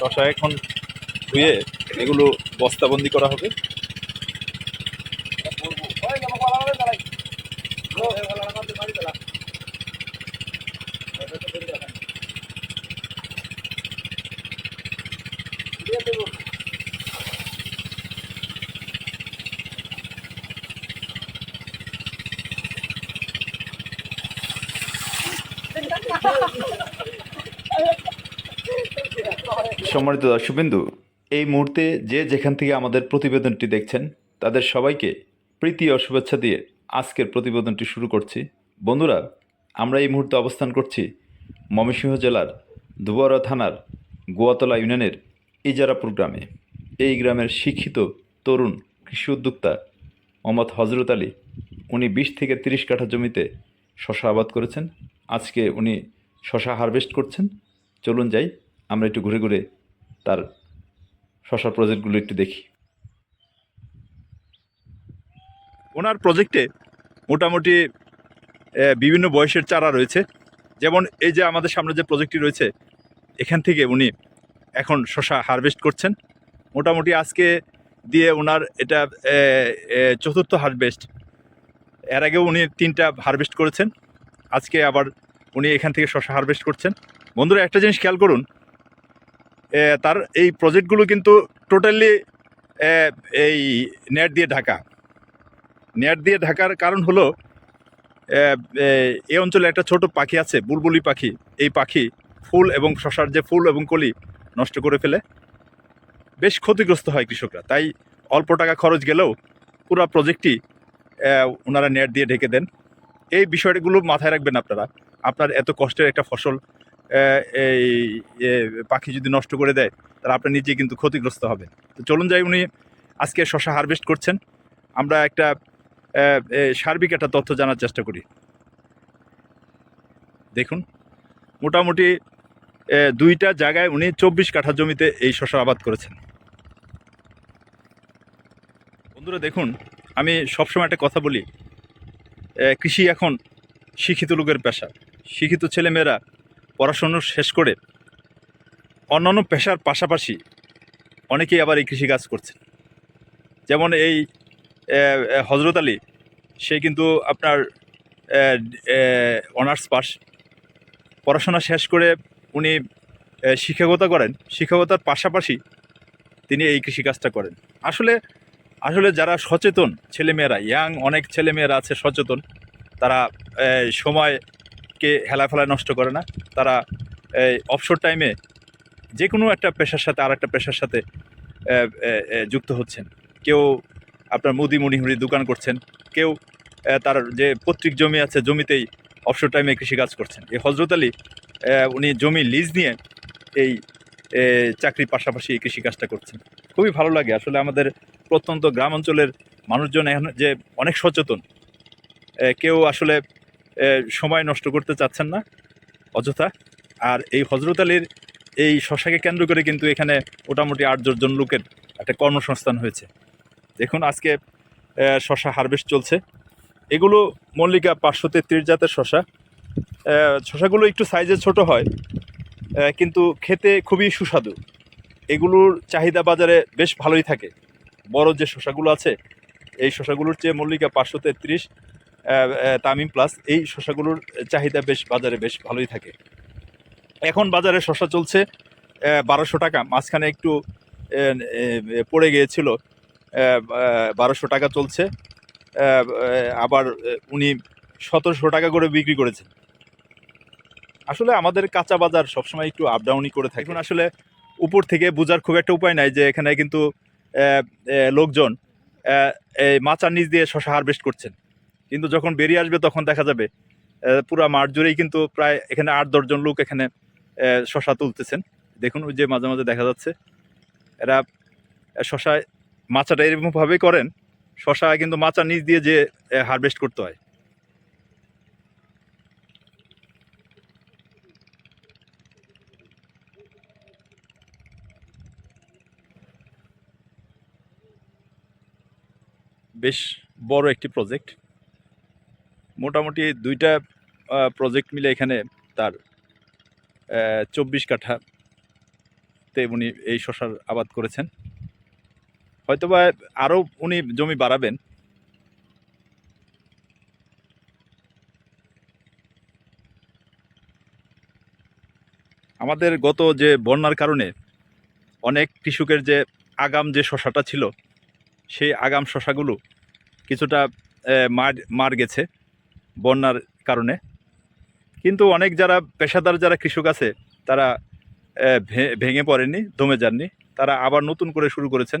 শশা এখন ধুয়ে এগুলো বস্তাবন্দি করা হবে। সম্মানিত দর্শকবিন্দু, এই মুহূর্তে যে যেখান থেকে আমাদের প্রতিবেদনটি দেখছেন, তাদের সবাইকে প্রীতি ও শুভেচ্ছা দিয়ে আজকের প্রতিবেদনটি শুরু করছি। বন্ধুরা, আমরা এই মুহূর্তে অবস্থান করছি ময়মনসিংহ জেলার দুয়ারা থানার গোয়াতলা ইউনিয়নের ইজারাপুর গ্রামে। এই গ্রামের শিক্ষিত তরুণ কৃষি উদ্যোক্তা মোহাম্মদ হজরত আলী, উনি বিশ থেকে তিরিশ কাঠা জমিতে শশা আবাদ করেছেন। আজকে উনি শশা হারভেস্ট করছেন। চলুন যাই আমরা একটু ঘুরে ঘুরে তার শশা প্রজেক্টগুলো একটু দেখি। ওনার প্রজেক্টে মোটামুটি বিভিন্ন বয়সের চারা রয়েছে। যেমন এই যে আমাদের সামনে যে প্রজেক্টটি রয়েছে, এখান থেকে উনি এখন শশা হারভেস্ট করছেন। মোটামুটি আজকে দিয়ে ওনার এটা চতুর্থ হারভেস্ট এর আগেও উনি তিনটা হারভেস্ট করেছেন। আজকে আবার উনি এখান থেকে শশা হারভেস্ট করছেন। বন্ধুরা, একটা জিনিস খেয়াল করুন তার এই প্রজেক্টগুলো কিন্তু টোটালি এই নেট দিয়ে ঢাকা। নেট দিয়ে ঢাকার কারণ হলো এই অঞ্চলে একটা ছোট পাখি আছে, বুলবুলি পাখি। এই পাখি ফুল এবং শশার যে ফুল এবং কলি নষ্ট করে ফেলে, বেশ ক্ষতিগ্রস্ত হয় কৃষকরা। তাই অল্প টাকা খরচ গেলেও পুরো প্রজেক্টটি ওনারা নেট দিয়ে ঢেকে দেন। এই বিষয়গুলো মাথায় রাখবেন আপনারা। আপনার এত কষ্টের একটা ফসল এই পাখি যদি নষ্ট করে দেয়, তাহলে আপনি নিজে কিন্তু ক্ষতিগ্রস্ত হবে তো চলুন যাই, উনি আজকে শশা হারভেস্ট করছেন। আমরা একটা সার্বিক একটা তথ্য জানার চেষ্টা করি। দেখুন, মোটামুটি দুইটা জায়গায় উনি চব্বিশ কাঠা জমিতে এই শশা আবাদ করেছেন। বন্ধুরা, দেখুন, আমি সবসময় একটা কথা বলি কৃষি এখন শিক্ষিত লোকের পেশা। শিক্ষিত ছেলেমেয়েরা পড়াশুনো শেষ করে অন্যান্য পেশার পাশাপাশি অনেকেই আবার এই কৃষিকাজ করছেন। যেমন এই হজরত আলী, সে কিন্তু আপনার অনার্স পাস। পড়াশোনা শেষ করে উনি শিক্ষকতা করেন। শিক্ষকতার পাশাপাশি তিনি এই কৃষিকাজটা করেন। আসলে আসলে যারা সচেতন ছেলেমেয়েরা, ইয়াং অনেক ছেলেমেয়েরা আছে সচেতন। তারা আহ, হেলা হেলাফেলায় নষ্ট করে না তারা এই অবসর টাইমে যে কোনো একটা পেশার সাথে আর একটা পেশার সাথে যুক্ত হচ্ছেন। কেউ আপনার মুদি মুড়িহুড়ি দোকান করছেন কেউ তার যে পৈতৃক জমি আছে জমিতেই অবসর টাইমে কৃষিকাজ করছেন। এই হজরত আলী উনি জমি লিজ নিয়ে এই চাকরির পাশাপাশি এই কৃষিকাজটা করছেন। খুবই ভালো লাগে। আসলে আমাদের প্রত্যন্ত গ্রাম অঞ্চলের মানুষজন এখন যে অনেক সচেতন। কেউ আসলে সময় নষ্ট করতে চাচ্ছেন না, অযথা। আর এই হজরত আলীর এই শশাকে কেন্দ্র করে কিন্তু এখানে মোটামুটি আট জন লোকের একটা কর্মসংস্থান হয়েছে। দেখুন আজকে শশা হারভেস্ট চলছে। এগুলো মল্লিকা পাঁচশো তেত্রিশ জাতের শশা। শশাগুলো একটু সাইজে ছোট হয় কিন্তু খেতে খুবই সুস্বাদু। এগুলোর চাহিদা বাজারে বেশ ভালোই থাকে। বড় যে শশাগুলো আছে, এই শশাগুলোর চেয়ে মল্লিকা পাঁচশো তেত্রিশ তামিম প্লাস এই শশাগুলোর চাহিদা বেশ, বাজারে বেশ ভালোই থাকে। এখন বাজারে শশা চলছে বারোশো টাকা। মাঝখানে একটু পড়ে গিয়েছিল বারোশো টাকা চলছে। আবার উনি সতেরোশো টাকা করে বিক্রি করেছেন। আসলে আমাদের কাঁচা বাজার সবসময় একটু আপ ডাউনই করে থাকে। এখন আসলে উপর থেকে বোঝার খুব একটা উপায় নাই যে এখানে কিন্তু লোকজন এই মাচার নিচ দিয়ে শশা হারভেস্ট করছেন। কিন্তু যখন বেরিয়ে আসবে তখন দেখা যাবে পুরা মাঠ জুড়েই কিন্তু প্রায় এখানে আট দশজন লোক এখানে শশা তুলতেছেন। দেখুন ওই যে মাঝে মাঝে দেখা যাচ্ছে, এরা শশায় মাচাটা এরকমভাবেই করেন, শশা কিন্তু মাচার নিচ দিয়ে যে হারভেস্ট করতে হয়। বেশ বড় একটি প্রজেক্ট মোটামুটি দুইটা প্রজেক্ট মিলে এখানে তার চব্বিশ কাঠাতে শর্তে উনি এই শশার আবাদ করেছেন। হয়তোবা আরও উনি জমি বাড়াবেন। আমাদের গত যে বন্যার কারণে অনেক কৃষকের যে আগাম যে শশাটা ছিল, সেই আগাম শশাগুলো কিছুটা মার মার গেছে। বন্যার কারণে। কিন্তু অনেক যারা পেশাদার যারা কৃষক আছে, তারা ভেঙে পড়েনি দমে যাননি, তারা আবার নতুন করে শুরু করেছেন।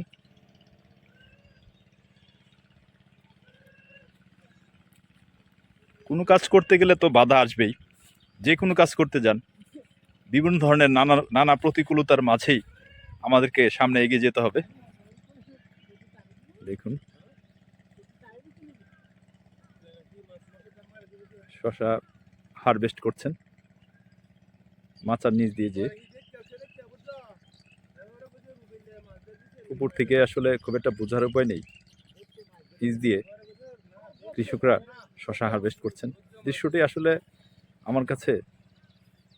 কোনো কাজ করতে গেলে তো বাধা আসবেই। যে কোনো কাজ করতে যান। বিভিন্ন ধরনের নানা নানা প্রতিকূলতার মাঝেই আমাদেরকে সামনে এগিয়ে যেতে হবে। দেখুন। শশা হারভেস্ট করছেন। মাচার নিচ দিয়ে যে উপর থেকে আসলে খুব একটা বোঝার উপায় নেই। নিচ দিয়ে কৃষকরা শশা হারভেস্ট করছেন। দৃশ্যটি আসলে আমার কাছে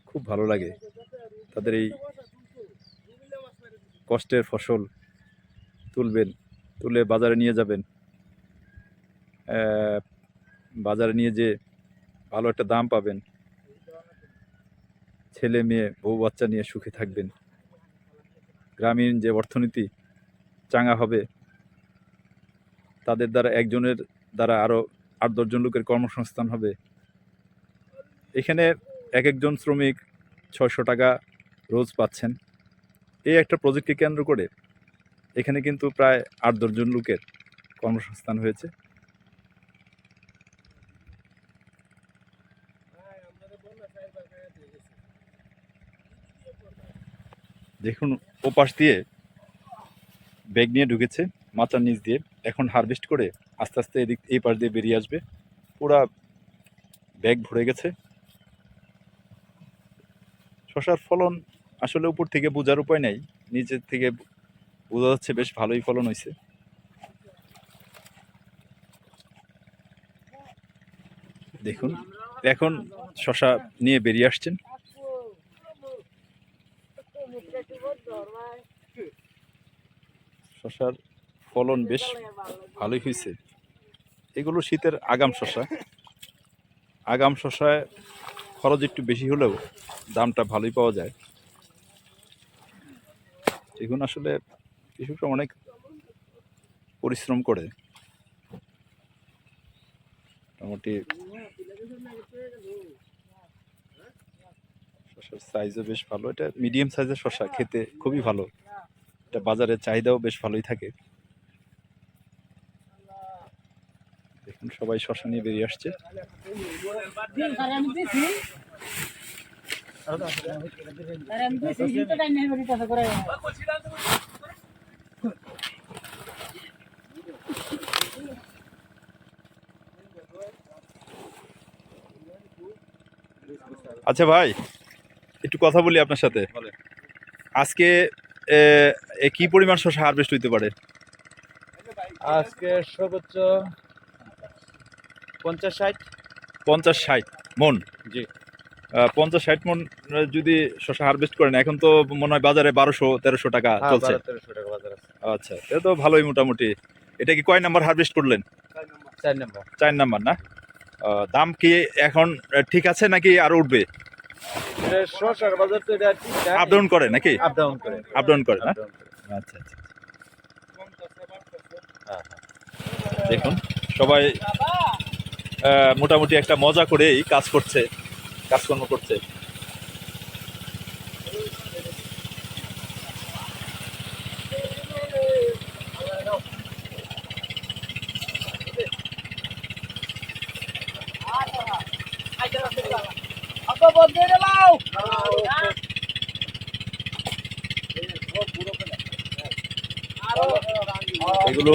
খুব ভালো লাগে। তাদের এই কষ্টের ফসল তুলবেন, তুলে বাজারে নিয়ে যাবেন। বাজারে নিয়ে যে ভালো একটা দাম পাবেন। ছেলে, মেয়ে, বউ, বাচ্চা নিয়ে সুখে থাকবেন। গ্রামীণ যে অর্থনীতি চাঙ্গা হবে, তাদের দ্বারা একজনের দ্বারা আরও আট দশজন লোকের কর্মসংস্থান হবে। এখানে এক একজন শ্রমিক ছয়শো টাকা রোজ পাচ্ছেন। এই একটা প্রজেক্টকে কেন্দ্র করে এখানে কিন্তু প্রায় আট দশজন লোকের কর্মসংস্থান হয়েছে। দেখুন, ওপাশ দিয়ে ব্যাগ নিয়ে ঢুকেছে মাচার নিচ দিয়ে। এখন হারভেস্ট করে আস্তে আস্তে এদিক, এই পাশ দিয়ে বেরিয়ে আসবে। পুরা ব্যাগ ভরে গেছে। শশার ফলন আসলে উপর থেকে বোঝার উপায় নেই, নিচের থেকে বোঝা যাচ্ছে বেশ ভালোই ফলন হয়েছে দেখুন, এখন শশা নিয়ে বেরিয়ে আসছেন। শশার ফলন বেশ ভালোই হয়েছে। এগুলো শীতের আগাম শশা। আগাম শশায় খরচ একটু বেশি হলেও দামটা ভালোই পাওয়া যায়। এগুলো আসলে কৃষকরা অনেক পরিশ্রম করে। মোটামুটি সাইজও বেশ ভালো। এটা মিডিয়াম সাইজের শশা খেতে খুবই ভালো। এটা বাজারে চাহিদাও বেশ ভালোই থাকে। দেখুন, সবাই শশা নিয়ে বেরিয়ে আসছে। আচ্ছা ভাই কথা বলি আপনার সাথে। আজকে কি পরিমাণ শশা হারভেস্ট হইতে পারে? আজকে সর্বোচ্চ পঞ্চাশ ষাট। পঞ্চাশ ষাট মন? জি। পঞ্চাশ ষাট মন যদি শশা হারভেস্ট করেন এখন তো মনে হয় বাজারে বারোশো তেরোশো টাকা হ্যাঁ, চলছে। আচ্ছা এটা তো ভালোই মোটামুটি। এটা কি কয় নাম্বার হারভেস্ট করলেন? চার নম্বর। চার নাম্বার না? দাম কি এখন ঠিক আছে নাকি আরও উঠবে? শসার বাজার তো এটা আপ ডাউন করে নাকি? আপ ডাউন করে। আপ ডাউন করে না? করে। আচ্ছা আচ্ছা হ্যাঁ, দেখুন সবাই আহ, মোটামুটি একটা মজা করেই কাজ করছে কাজকর্ম করছে। এগুলো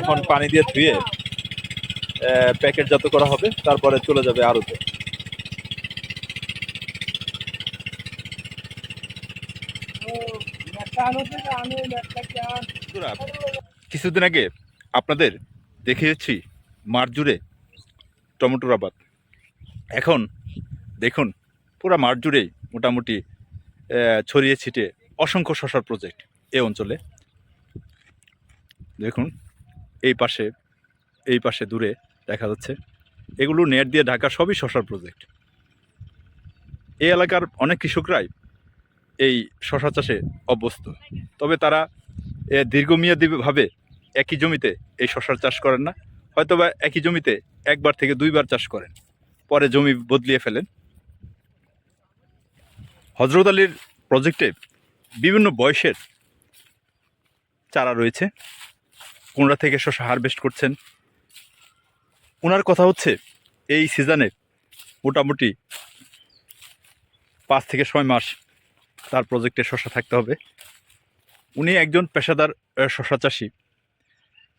এখন পানি দিয়ে ধুয়ে প্যাকেটজাত করা হবে, তারপরে চলে যাবে আড়তে কিছুদিন আগে আপনাদের দেখিয়েছি মাঠ জুড়ে টমেটোর আবাদ। এখন দেখুন পুরো মাঠ জুড়েই মোটামুটি ছড়িয়ে ছিটে অসংখ্য শশার প্রজেক্ট এই অঞ্চলে। দেখুন এই পাশে এই পাশে দূরে দেখা যাচ্ছে। এগুলো নেট দিয়ে ঢাকা সবই শশার প্রজেক্ট এই এলাকার অনেক কৃষকরাই এই শশা চাষে অভ্যস্ত। তবে তারা এ, দীর্ঘমেয়াদীভাবে একই জমিতে এই শশার চাষ করেন না। হয়তোবা একই জমিতে একবার থেকে দুইবার চাষ করেন। পরে জমি বদলিয়ে ফেলেন। হজরত আলীর প্রজেক্টে বিভিন্ন বয়সের চারা রয়েছে। কোনরা থেকে শশা হারভেস্ট করছেন। ওনার কথা হচ্ছে, এই সিজনে মোটামুটি পাঁচ থেকে ছয় মাস তার প্রজেক্টে শশা থাকতে হবে। উনি একজন পেশাদার শশা চাষি।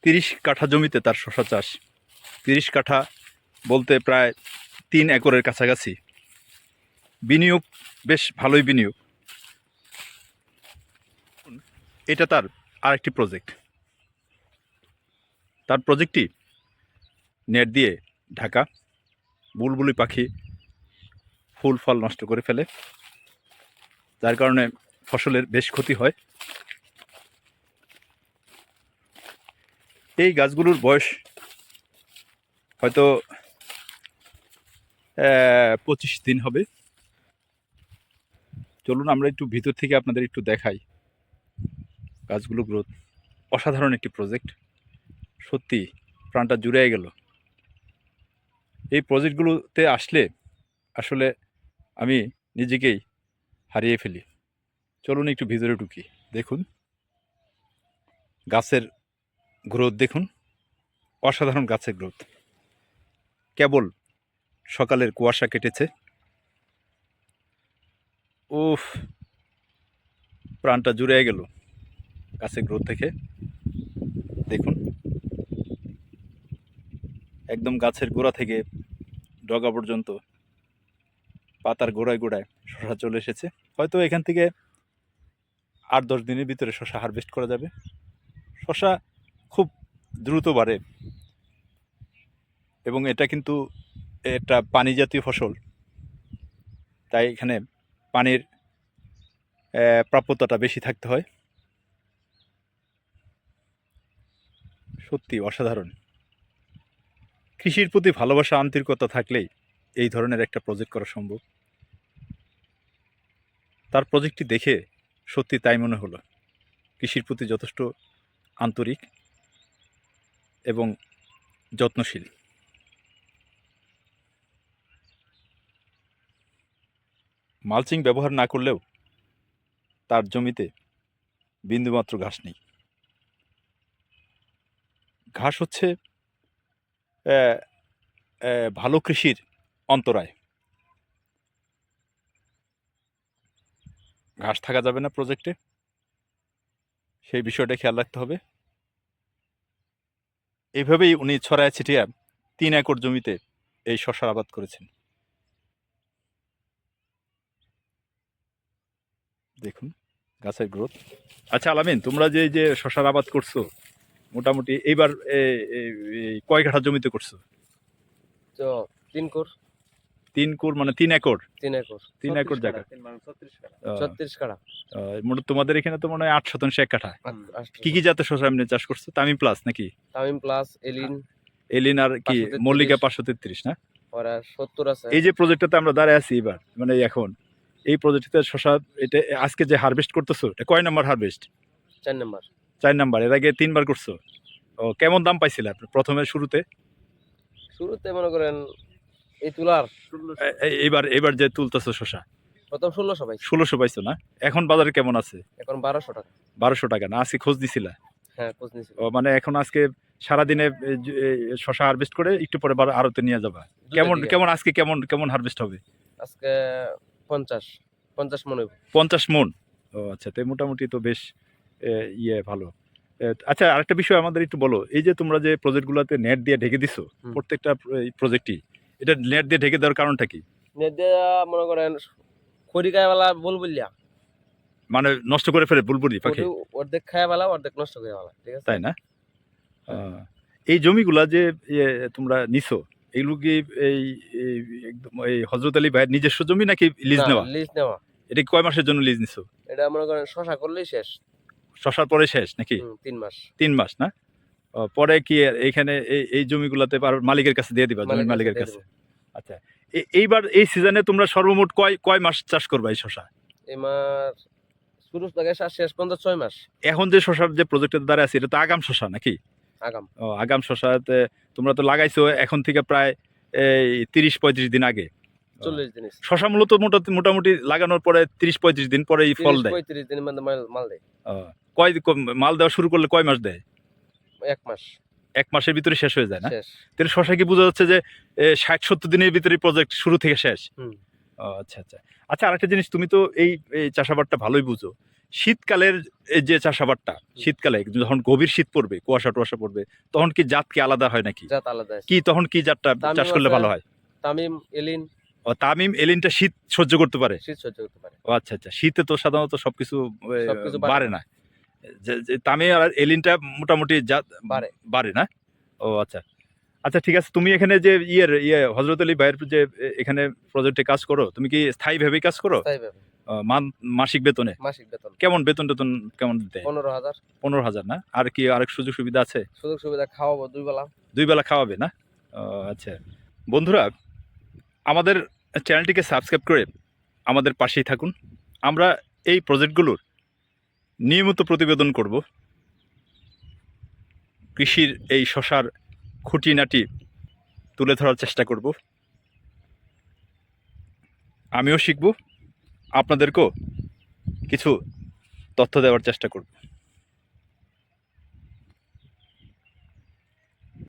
তিরিশ কাঠা জমিতে তার শশা চাষ। তিরিশ কাঠা বলতে প্রায় তিন একরের কাছাকাছি। বিনিয়োগ, বেশ ভালোই বিনিয়োগ। এটা তার আরেকটি প্রজেক্ট তার প্রজেক্টটি নেট দিয়ে ঢাকা, বুলবুলি পাখি ফুল ফল নষ্ট করে ফেলে। যার কারণে ফসলের বেশ ক্ষতি হয়। এই গাছগুলোর বয়স হয়তো পঁচিশ দিন হবে। চলুন আমরা একটু ভিতর থেকে আপনাদের একটু দেখাই। গাছগুলো গ্রোথ অসাধারণ একটি প্রজেক্ট সত্যি, প্রাণটা জুড়ে গেল। এই প্রজেক্টগুলোতে আসলে আসলে আমি নিজেকেই হারিয়ে ফেলি। চলুন একটু ভিতরে ঢুকি, দেখুন। গাছের গ্রোথ দেখুন। অসাধারণ গাছের গ্রোথ কেবল সকালের কুয়াশা কেটেছে। উফ, প্রাণটা জুড়ে গেল গাছের গ্রোথ থেকে। দেখুন, একদম গাছের গোড়া থেকে ডগা পর্যন্ত পাতার গোড়ায় গোড়ায় শশা চলে এসেছে। হয়তো এখান থেকে আট দশ দিনের ভিতরে শশা হারভেস্ট করা যাবে। শশা খুব দ্রুত বাড়ে এবং এটা কিন্তু একটা পানি জাতীয় ফসল। তাই এখানে পানির প্রাপ্যতাটা বেশি থাকতে হয়। সত্যি অসাধারণ। কৃষির প্রতি ভালোবাসা, আন্তরিকতা থাকলেই এই ধরনের একটা প্রজেক্ট করা সম্ভব। তার প্রজেক্টটি দেখে সত্যি তাই মনে হলো। কৃষির প্রতি যথেষ্ট আন্তরিক এবং যত্নশীল। মালচিং ব্যবহার না করলেও তার জমিতে বিন্দুমাত্র ঘাস নেই। ঘাস হচ্ছে ভালো কৃষির অন্তরায়। ঘাস থাকা যাবে না প্রজেক্টে। সেই বিষয়টা খেয়াল রাখতে হবে। এইভাবেই উনি ছড়ায় ছিটিয়া তিন একর জমিতে এই শশার আবাদ করেছেন। দেখুন গাছের গ্রোথ আচ্ছা আলামিন তোমরা যে যে শশার আবাদ করছ মোটামুটি এইবার কয় কাঠা জমিতে করছ? তো তিন কোর। তিন কোর মানে তিন একর? তিন একর। তিন একর জায়গা। ছত্রিশ কাড়া। আহ, মোট- তোমাদের এখানে তো মনে হয় আট শতাংশ এক কাঠা। কি কি জাতের শশা এমনি চাষ করছ? তামিম প্লাস নাকি? তামিম প্লাস এলিন। এলিন আর কি মল্লিকা পাঁচশো তেত্রিশ না? ওরা সত্তর আছে। এই যে প্রজেক্টটাতে আমরা দাঁড়ায় আছি এবার মানে এখন। এই প্রজেক্টটাতে শশা এটা আজকে যে হারভেস্ট করতেছো এটা কয় নম্বর হারভেস্ট চার নাম্বার। চার নাম্বার এর আগে তিনবার করছ। ও কেমন দাম পাইছিলে আপনি প্রথমে শুরুতে? শুরুতে মনে করেন এই তুলার এইবার এবার যে তুলতেছো শশা। প্রথম ষোলোশো পাইছি। ষোলোশো পাইছো না? এখন বাজারে কেমন আছে? এখন বারোশো টাকা। বারোশো টাকা না? আজকে খোঁজ দিছিলা? হ্যাঁ খোঁজ নিয়েছিল ও মানে এখন আজকে সারাদিনে শশা হারভেস্ট করে একটু পরে আরতে নিয়ে যাবা। কেমন কেমন আজকে কেমন কেমন হারভেস্ট হবে? আজকে পঞ্চাশ পঞ্চাশ মনে পঞ্চাশ মন? ও আচ্ছা তো মোটামুটি তো বেশ ইয়ে ভালো। আচ্ছা আরেকটা বিষয় আমাদের একটু বলো। এই যে তোমরা যে প্রজেক্টগুলোতে নেট দিয়ে ঢেকে দিছো। প্রত্যেকটা প্রজেক্টই এটা নেট দিয়ে ঢেকে দেওয়ার কারণটা কি? নেট দিয়া মনে করেন খড়ি খায়ওয়ালা বল বললিয়া। মানে নষ্ট করে ফেলে বুলবুলি পাখি? অর্ধেক খায়ওয়ালা অর্ধেক নষ্ট খায়ওয়ালা ঠিক আছে? তাই না? এই জমিগুলা যে ইয়ে, তোমরা নিছো এগুলো কি এই এই একদম এই হজরত আলী ভাইয়ের নিজস্ব জমি নাকি লিজ নেওয়া? লিজ নেওয়া। এটা কয় মাসের জন্য লিজ নিছো? এটা মনে করেন শশা করলেই শেষ। শশার পরে শেষ নাকি? তিন মাস। তিন মাস না? পরে কি এইখানে এই এই জমিগুলোতে মালিকের কাছে দিয়ে দিবা জমির মালিকের কাছে আচ্ছা এইবার এই সিজনে তোমরা সর্বমোট কয় কয় মাস চাষ করবা এই শশা? শুরু থেকে শেষ- শেষ পর্যন্ত ছয় মাস। এখন যে শশার যে প্রজেক্টের দ্বারা আছে এটা তো আগাম শশা নাকি? আগাম। ও আগাম শশাতে তোমরা তো লাগাইছো এখন থেকে প্রায় এই তিরিশ পঁয়ত্রিশ দিন আগে। চল্লিশ দিন। শশা মূলত মোটামুটি লাগানোর পরে তিরিশ পঁয়ত্রিশ দিন পরে এই ফল দেয়। পঁয়ত্রিশ দিনের মধ্যে মাল দেয়। কয় মাল দেওয়া শুরু করলে কয় মাস দেয়? এক মাস। এক মাসের ভিতরে শেষ হয়ে যায় না? তাহলে শশা কি বোঝা যাচ্ছে যে ষাট সত্তর দিনের ভিতরে প্রজেক্ট শুরু থেকে শেষ? ও, আচ্ছা আচ্ছা। আচ্ছা আরেকটা জিনিস তুমি তো এই এই চাষাবাদটা ভালোই বুঝো। শীতকালের যে চাষাবাদটা শীতকালে যখন গভীর শীত পড়বে কুয়াশা টুয়াশা পড়বে তখন কি জাত কি আলাদা হয় নাকি? জাত আলাদা কি তখন কি জাতটা চাষ করলে ভালো হয়? তামিম এলিন। ও তামিম এলিনটা শীত সহ্য করতে পারে? শীত সহ্য করতে পারে। ও আচ্ছা আচ্ছা। শীতে তো সাধারণত সবকিছু বাড়ে। না। তামিম আর এলিনটা মোটামুটি জাত বাড়ে। বাড়ে না? ও আচ্ছা। আচ্ছা ঠিক আছে। তুমি এখানে যে ইয়ের ইয়ে হজরত আলী ভাইয়ের যে এখানে প্রজেক্টে কাজ করো তুমি কি স্থায়ীভাবে কাজ করো? মাসিক বেতনে? মাসিক বেতন। কেমন বেতন টেতন কেমন দেয়? পনেরো হাজার। পনেরো হাজার না? আর কি আরেক সুযোগ সুবিধা আছে? সুযোগ সুবিধা খাওয়াবো দুই বেলা। দুই বেলা খাওয়াবে না? আচ্ছা। বন্ধুরা আমাদের চ্যানেলটিকে সাবস্ক্রাইব করে আমাদের পাশেই থাকুন। আমরা এই প্রজেক্টগুলোর নিয়মিত প্রতিবেদন করব। কৃষির এই শশার খুঁটিনাটি তুলে ধরার চেষ্টা করব। আমিও শিখব। আপনাদেরকেও কিছু তথ্য দেওয়ার চেষ্টা করব।